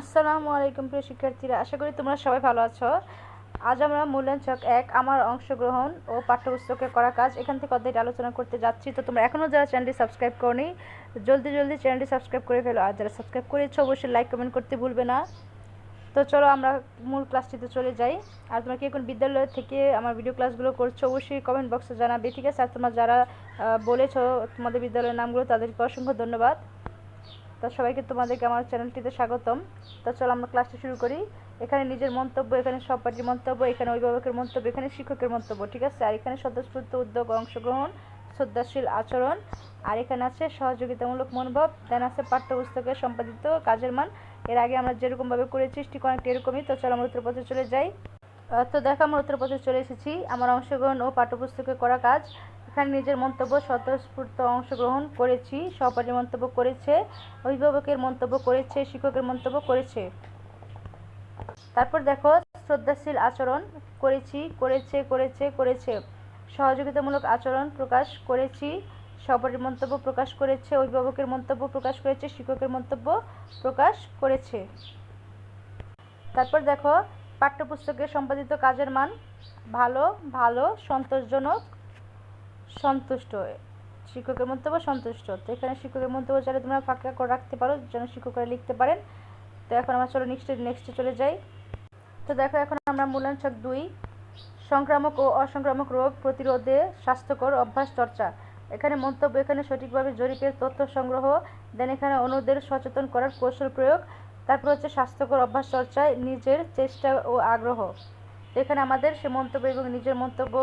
আসসালামু আলাইকুম প্রিয় শিক্ষার্থীরা, আশা করি তোমরা সবাই ভালো আছো। আজ আমরা মূল্যায়ন ছক এক, আমার অংশগ্রহণ ও পাঠ্যপুস্তকে করা কাজ। এখান থেকে অধ্যায়টি আলোচনা করতে যাচ্ছি। তো তোমরা এখনও যারা চ্যানেলটি সাবস্ক্রাইব করনি, জলদি জলদি চ্যানেলটি সাবস্ক্রাইব করে ফেলো। আর যারা সাবস্ক্রাইব করেছ, অবশ্যই লাইক, কমেন্ট করতে ভুলবে না। তো চলো আমরা মূল ক্লাসটিতে চলে যাই। আর তোমরা কি এখন বিদ্যালয় থেকে আমার ভিডিও ক্লাসগুলো করছ, অবশ্যই কমেন্ট বক্সে জানাবে, ঠিক আছে? আর তোমরা যারা বলেছ তোমাদের বিদ্যালয়ের নামগুলো, তাদেরকে অসংখ্য ধন্যবাদ। তো সবাইকে তোমাদেরকে আমার চ্যানেলটিতে স্বাগতম। তো চলো আমরা ক্লাসটা শুরু করি। এখানে নিজের মন্তব্য, এখানে সহপাঠীর মন্তব্য, এখানে অভিভাবকের মন্তব্য, এখানে শিক্ষকের মন্তব্য, ঠিক আছে? আর এখানে স্বতঃস্ফূর্ত উদ্যোগ, অংশগ্রহণ, শ্রদ্ধাশীল আচরণ, আর এখানে আছে সহযোগিতামূলক মনোভাব দেন আছে পাঠ্যপুস্তকে সম্পাদিত কাজের মান। এর আগে আমরা যেরকমভাবে করেছি, ঠিক এরকমই। তো চলো আমরা উত্তরপথে চলে যাই। তো দেখো, আমরা উত্তরপথে চলে এসেছি। আমার অংশগ্রহণ ও পাঠ্যপুস্তকে করা কাজ। এখানে নিজের মন্তব্য স্বতঃস্ফূর্ত অংশগ্রহণ করেছি। সহপাঠীর মন্তব্য করেছে, অভিভাবকের মন্তব্য করেছে, শিক্ষকের মন্তব্য করেছে। তারপর দেখো, শ্রদ্ধাশীল আচরণ করেছি, করেছে করেছে করেছে। সহযোগিতামূলক আচরণ প্রকাশ করেছি, সহপাঠীর মন্তব্য প্রকাশ করেছে, অভিভাবকের মন্তব্য প্রকাশ করেছে, শিক্ষকের মন্তব্য প্রকাশ করেছে। তারপর দেখো, পাঠ্যপুস্তকে সম্পাদিত কাজের মান ভালো ভালো, সন্তোষজনক সন্তুষ্ট শিক্ষকের মন্তব্য সন্তুষ্ট। তো এখানে শিক্ষকের মন্তব্য চাইলে তোমরা ফাঁকা করে রাখতে পারো, যেন শিক্ষকরা লিখতে পারেন। তো এখন আমরা চলো নেক্সটে নেক্সটে চলে যাই। তো দেখো, এখন আমরা মূল্যায়ন ছক দুই। সংক্রামক ও অসংক্রামক রোগ প্রতিরোধে স্বাস্থ্যকর অভ্যাস চর্চা। এখানে মন্তব্য এখানে সঠিকভাবে জরিপের তথ্য সংগ্রহ দেন এখানে অন্যদের সচেতন করার কৌশল প্রয়োগ। তারপর হচ্ছে স্বাস্থ্যকর অভ্যাস চর্চায় নিজের চেষ্টা ও আগ্রহ। এখানে আমাদের সে মন্তব্য এবং নিজের মন্তব্য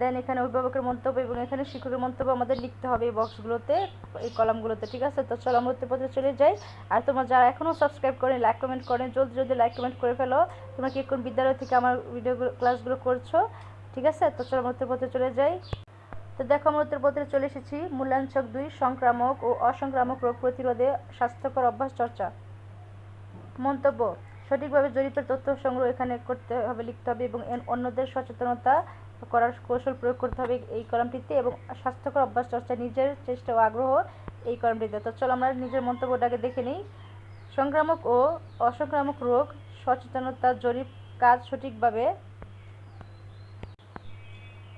দেন এখানে অভিভাবকের মন্তব্য এবং এখানে শিক্ষকের মন্তব্য আমাদের লিখতে হবে এই বক্সগুলোতে, এই কলামগুলোতে, ঠিক আছে? তো চলো, আমরা উত্তরপত্রে চলে যাই। আর তোমরা যারা এখনও সাবস্ক্রাইব করেন লাইক কমেন্ট করেন, জলদি জলদি লাইক কমেন্ট করে ফেলো। তোমরা কি কোন বিদ্যালয় থেকে আমার ভিডিও ক্লাসগুলো করছ? ঠিক আছে? তো চলো, আমরা উত্তরপত্রে চলে যাই। তো দেখো, আমরা উত্তরপত্রে চলে এসেছি। মূল্যায়ন ছক দুই, সংক্রামক ও অসংক্রামক রোগ প্রতিরোধে স্বাস্থ্যকর অভ্যাস চর্চা। মন্তব্য সঠিকভাবে জরিপের তথ্য সংগ্রহ এখানে করতে হবে, লিখতে হবে এবং অন্যদের সচেতনতা করার কৌশল প্রয়োগ করতে হবে এই কলামটিতে এবং স্বাস্থ্যকর অভ্যাস চর্চা, নিজের চেষ্টা ও আগ্রহ এই কলামটিতে। তো চলো আমরা নিজের মন্তব্যটাকে দেখে নিই। সংক্রামক ও অসংক্রামক রোগ সচেতনতা জরিপ কাজ সঠিকভাবে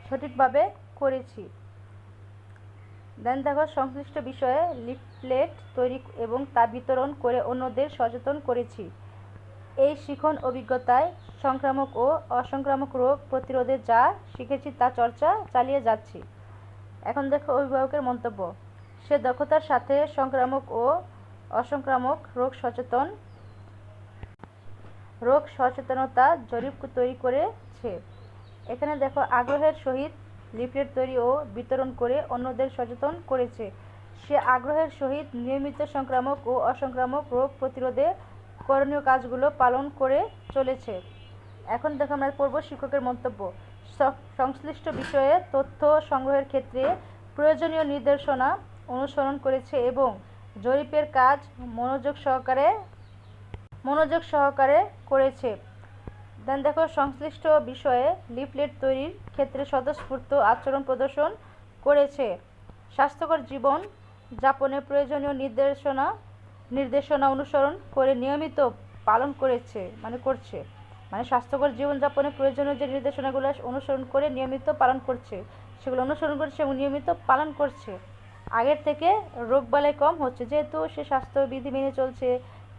সঠিকভাবে করেছি। দেন দেখো সংশ্লিষ্ট বিষয়ে লিফলেট তৈরি এবং তা বিতরণ করে অন্যদের সচেতন করেছি। এই শিখন অভিজ্ঞতায় সংক্রামক ও অসংক্রামক রোগ প্রতিরোধে যা শিখেছি তা চর্চা চালিয়ে যাচ্ছি। এখন দেখো অভিভাবকের মন্তব্য। সে দক্ষতার সাথে সংক্রামক ও অসংক্রামক রোগ সচেতন রোগ সচেতনতা জরিপ তৈরি করেছে। এখানে দেখো আগ্রহের সহিত লিফলেট তৈরি ও বিতরণ করে অন্যদের সচেতন করেছে। সে আগ্রহের সহিত নিয়মিত সংক্রামক ও অসংক্রামক রোগ প্রতিরোধে করণীয় কাজগুলো পালন করে চলেছে। এখন দেখো আমরা পড়ব শিক্ষকের মন্তব্য। সংশ্লিষ্ট বিষয়ে তথ্য সংগ্রহের ক্ষেত্রে প্রয়োজনীয় নির্দেশনা অনুসরণ করেছে এবং জরিপের কাজ মনোযোগ সহকারে মনোযোগ সহকারে করেছে। দেন দেখো সংশ্লিষ্ট বিষয়ে লিফলেট তৈরির ক্ষেত্রে স্বতঃস্ফূর্ত আচরণ প্রদর্শন করেছে। স্বাস্থ্যকর জীবন যাপনে প্রয়োজনীয় নির্দেশনা নির্দেশনা অনুসরণ করে নিয়মিত পালন করেছে মানে করছে। মানে স্বাস্থ্যকর জীবনযাপনে প্রয়োজনীয় যে নির্দেশনাগুলো অনুসরণ করে নিয়মিত পালন করছে, সেগুলো অনুসরণ করছে এবং নিয়মিত পালন করছে। আগের থেকে রোগবালাই কম হচ্ছে, যেহেতু সে স্বাস্থ্যবিধি মেনে চলছে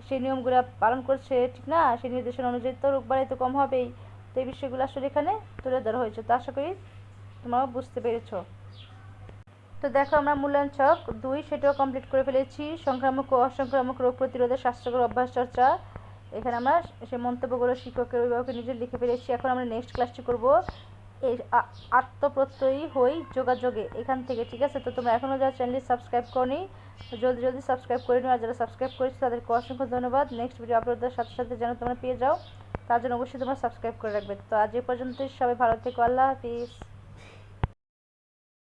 সেই নিয়মগুলো পালন করছে, ঠিক না? সেই নির্দেশনা অনুযায়ী তো রোগবালাই তো কম হবেই। তো এই বিষয়গুলো আসলে এখানে তুলে ধরা হয়েছে। তো আশা করি তোমরাও বুঝতে পেরেছ। তো দেখো আমরা মূল্যায়ন ছক দুই, সেটাও কমপ্লিট করে ফেলেছি। সংক্রামক ও অসংক্রামক রোগ প্রতিরোধে স্বাস্থ্যকর অভ্যাস চর্চা। এখানে আমরা সে মন্তব্যগুলো শিক্ষকের অভিভাবকের নিজে লিখে ফেলেছি। এখন আমরা নেক্সট ক্লাসটি করব। এই আত্মপ্রত্যয়ী হই যোগাযোগে। এখান থেকে, ঠিক আছে? তো তোমরা এখনও যারা চ্যানেলটি সাবস্ক্রাইব করনি, জলদি জলদি সাবস্ক্রাইব করে নিও। আর যারা সাবস্ক্রাইব করেছ, তাদেরকে অসংখ্য ধন্যবাদ। নেক্সট ভিডিও আপলোড দেওয়ার সাথে সাথে যেন তোমরা পেয়ে যাও, তার জন্য অবশ্যই তোমরা সাবস্ক্রাইব করে রাখবে। তো আজ এ পর্যন্তই। সবাই ভালো থেকো। আল্লাহ হাফিজ।